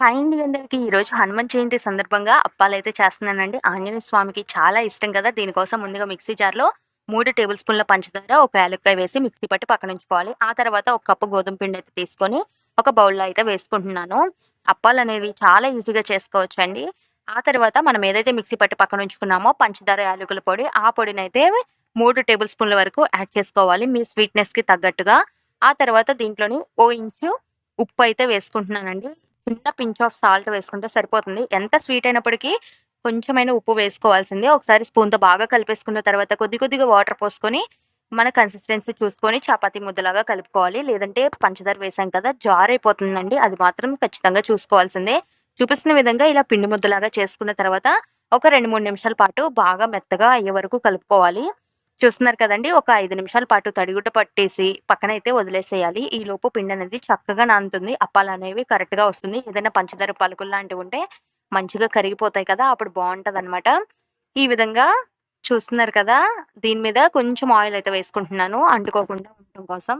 Hi అండి అందరికీ. ఈరోజు హనుమాన్ జయంతి సందర్భంగా అప్పాలైతే చేస్తున్నానండి. ఆంజనేయ స్వామికి చాలా ఇష్టం కదా. దీనికోసం ముందుగా మిక్సీ జార్లో మూడు టేబుల్ స్పూన్ల పంచదార ఒక యాలక్కాయ వేసి మిక్సీ పట్టి పక్కన ఉంచుకోవాలి ఆ తర్వాత ఒక కప్పు గోధుమ పిండి అయితే తీసుకొని ఒక బౌల్లో అయితే వేసుకుంటున్నాను. అప్పాలు అనేవి చాలా ఈజీగా చేసుకోవచ్చు అండి ఆ తర్వాత మనం ఏదైతే మిక్సీ పట్టి పక్కన ఉంచుకున్నామో పంచదార యాలకుల పొడి ఆ పొడిని అయితే మూడు టేబుల్ స్పూన్ల వరకు యాడ్ చేసుకోవాలి. మీ స్వీట్నెస్కి తగ్గట్టుగా. ఆ తర్వాత దీంట్లోని ఓ ఇంచు ఉప్పు అయితే వేసుకుంటున్నానండి. చిన్న పించ్ ఆఫ్ సాల్ట్ వేసుకుంటే సరిపోతుంది. ఎంత స్వీట్ అయినప్పటికీ కొంచెమైన ఉప్పు వేసుకోవాల్సిందే. ఒకసారి స్పూన్తో బాగా కలిపేసుకున్న తర్వాత కొద్ది కొద్దిగా వాటర్ పోసుకొని మన కన్సిస్టెన్సీ చూసుకొని చపాతీ ముద్దలాగా కలుపుకోవాలి. లేదంటే పంచదార వేసాం కదా జార్ అయిపోతుందండి అది మాత్రం ఖచ్చితంగా చూసుకోవాల్సిందే. చూపిస్తున్న విధంగా ఇలా పిండి ముద్దలాగా చేసుకున్న తర్వాత ఒక రెండు మూడు నిమిషాల పాటు బాగా మెత్తగా అయ్యే వరకు కలుపుకోవాలి. చూస్తున్నారు కదండి ఒక ఐదు నిమిషాల పాటు తడిగుడ్డ పట్టేసి పక్కన అయితే వదిలేసేయాలి. ఈ లోపు పిండి అనేది చక్కగా నానుతుంది. అప్పాలు అనేవి కరెక్ట్గా వస్తుంది. ఏదైనా పంచదార పలుకులు లాంటివి ఉంటే మంచిగా కరిగిపోతాయి కదా అప్పుడు బాగుంటుంది అనమాట ఈ విధంగా చూస్తున్నారు కదా దీని మీద కొంచెం ఆయిల్ అయితే వేసుకుంటున్నాను. అంటుకోకుండా ఉండటం కోసం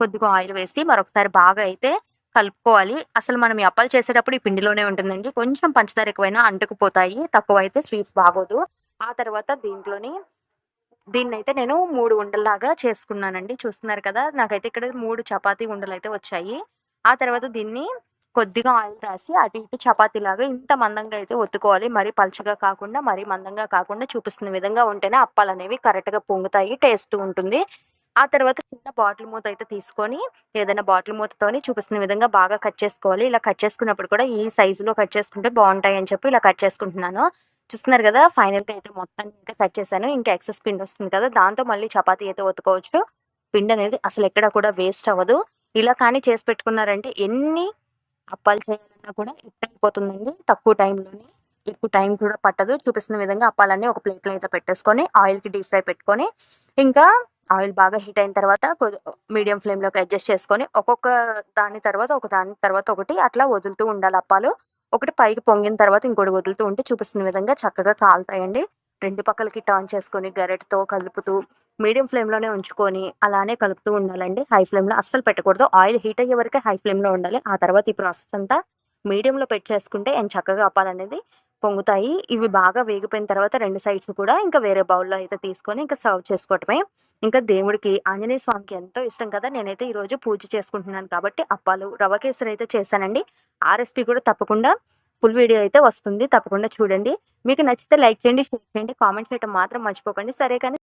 కొద్దిగా ఆయిల్ వేసి మరొకసారి బాగా అయితే కలుపుకోవాలి. అసలు మనం ఈ అప్పాలు చేసేటప్పుడు ఈ పిండిలోనే ఉంటుందండి. కొంచెం పంచదార ఎక్కువైనా అంటుకుపోతాయి. తక్కువ అయితే స్వీట్ బాగోదు. ఆ తర్వాత దీంట్లోని దీన్ని అయితే నేను మూడు ఉండల్లాగా చేసుకున్నానండి. చూస్తున్నారు కదా నాకైతే ఇక్కడ మూడు చపాతీ ఉండలు అయితే వచ్చాయి. ఆ తర్వాత దీన్ని కొద్దిగా ఆయిల్ రాసి అటు ఇటు చపాతీలాగా ఇంత మందంగా అయితే ఒత్తుకోవాలి. మరీ పలుచగా కాకుండా మరీ మందంగా కాకుండా చూపిస్తున్న విధంగా ఉంటేనే అప్పాలు అనేవి కరెక్ట్గా పొంగుతాయి టేస్ట్ ఉంటుంది. ఆ తర్వాత చిన్న బాటిల్ మూత అయితే తీసుకొని ఏదైనా బాటిల్ మూతతోని చూపిస్తున్న విధంగా బాగా కట్ చేసుకోవాలి. ఇలా కట్ చేసుకున్నప్పుడు కూడా ఈ సైజులో కట్ చేసుకుంటే బాగుంటాయి అని చెప్పి ఇలా కట్ చేసుకుంటున్నాను. చూస్తున్నారు కదా ఫైనల్గా అయితే మొత్తాన్ని అయితే కట్ చేశాను. ఇంకా ఎక్సెస్ పిండి వస్తుంది కదా దాంతో మళ్ళీ చపాతీ అయితే ఒత్తుకోవచ్చు. పిండి అనేది అసలు ఎక్కడ కూడా వేస్ట్ అవ్వదు. ఇలా కానీ చేసి పెట్టుకున్నారంటే ఎన్ని అప్పాలు చేయాలన్నా కూడా అయిపోతుందండి తక్కువ టైంలోనే. ఎక్కువ టైం కూడా పట్టదు. చూపిస్తున్న విధంగా అప్పాలన్నీ ఒక ప్లేట్లో అయితే పెట్టేసుకొని ఆయిల్కి డీప్ ఫ్రై పెట్టుకొని ఇంకా ఆయిల్ బాగా హీట్ అయిన తర్వాత మీడియం ఫ్లేమ్లోకి అడ్జస్ట్ చేసుకొని ఒక్కొక్క దాని తర్వాత ఒక దాని తర్వాత ఒకటి అట్లా వదులుతూ ఉండాలి అప్పాలు. ఒకటి పైకి పొంగిన తర్వాత ఇంకోటి వదులుతూ ఉంటే చూపిస్తున్న విధంగా చక్కగా కాలుతాయండి. రెండు పక్కలకి టర్న్ చేసుకొని గరెట్తో కలుపుతూ మీడియం ఫ్లేమ్లోనే ఉంచుకొని అలానే కలుపుతూ ఉండాలండి. హై ఫ్లేమ్లో అస్సలు పెట్టకూడదు. ఆయిల్ హీట్ అయ్యే వరకే హై ఫ్లేమ్లో ఉండాలి. ఆ తర్వాత ఈ ప్రాసెస్ అంతా మీడియంలో పెట్టేసుకుంటే ఎంత చక్కగా అప్పాలనేది పొంగుతాయి. ఇవి బాగా వేగిపోయిన తర్వాత రెండు సైడ్స్ కూడా ఇంకా వేరే బౌల్లో అయితే తీసుకొని ఇంకా సర్వ్ చేసుకోవటమే. ఇంకా దేవుడికి ఆంజనేయ స్వామికి ఎంతో ఇష్టం కదా! నేనైతే ఈరోజు పూజ చేసుకుంటున్నాను కాబట్టి అప్పాలు రవ కేసరి అయితే చేశానండి. ఆ రెసిపీ కూడా తప్పకుండా ఫుల్ వీడియో అయితే వస్తుంది. తప్పకుండా చూడండి. మీకు నచ్చితే లైక్ చేయండి షేర్ చేయండి కామెంట్ చేయడం మాత్రం మర్చిపోకండి. సరే కానీ